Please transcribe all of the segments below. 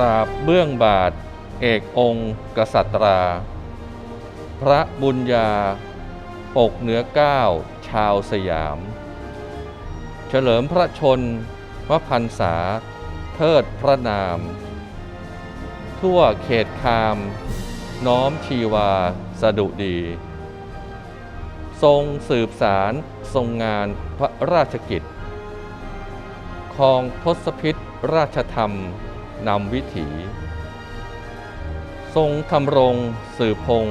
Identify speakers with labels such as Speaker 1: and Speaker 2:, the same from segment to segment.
Speaker 1: ราบเบื้องบาท เอกองค์ กษัตรา พระบุญญา ปกเหนือเก้าชาวสยาม เฉลิมพระชนมพันษา เทิดพระนาม ทั่วเขตคาม น้อมชีวาสดุดี ทรงสืบสารทรงงานพระราชกิจคองทศพิษราชธรรม นำวิถี ทรงทำรงสืบพง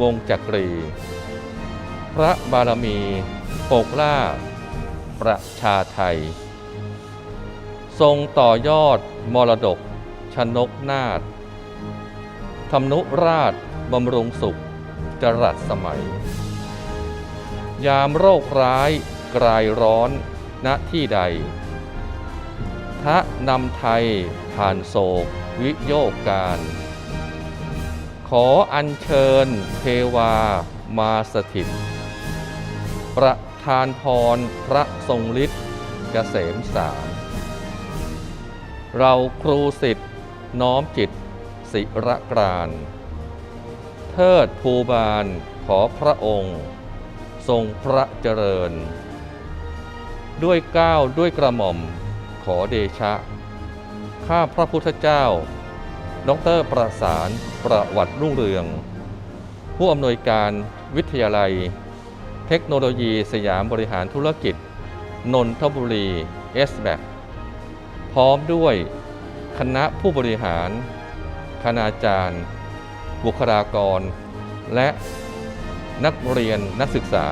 Speaker 1: วงจักรี พระบารมีปกล่า ประชาไทย ทรงต่อยอดมรดกชนกนาฏทำนุราชบำรุงสุขจรัสสมัย ยามโรคร้ายกลายร้อนณที่ใด ทะนำไทยผ่านโศกวิโยกการ ขออัญเชิญเทวามาสถิต ประทานพรพระทรงฤทธิ์เกษมสารเราครูสิทธิ์น้อมจิตศิระกราน เทิดภูบาลขอพระองค์ ทรงพระเจริญ ด้วยก้าวด้วยกระหม่อม ขอเดชะ ข้าพระพุทธเจ้า ดรประสานประวัติรุ่งเรือง ผู้อำนวยการวิทยาลัย เทคโนโลยีสยามบริหารธุรกิจ นนทบุรีเอสแบพร้อมด้วยคณะผู้บริหาร คณาจารย์ บุคลากร และนักเรียนนักศึกษา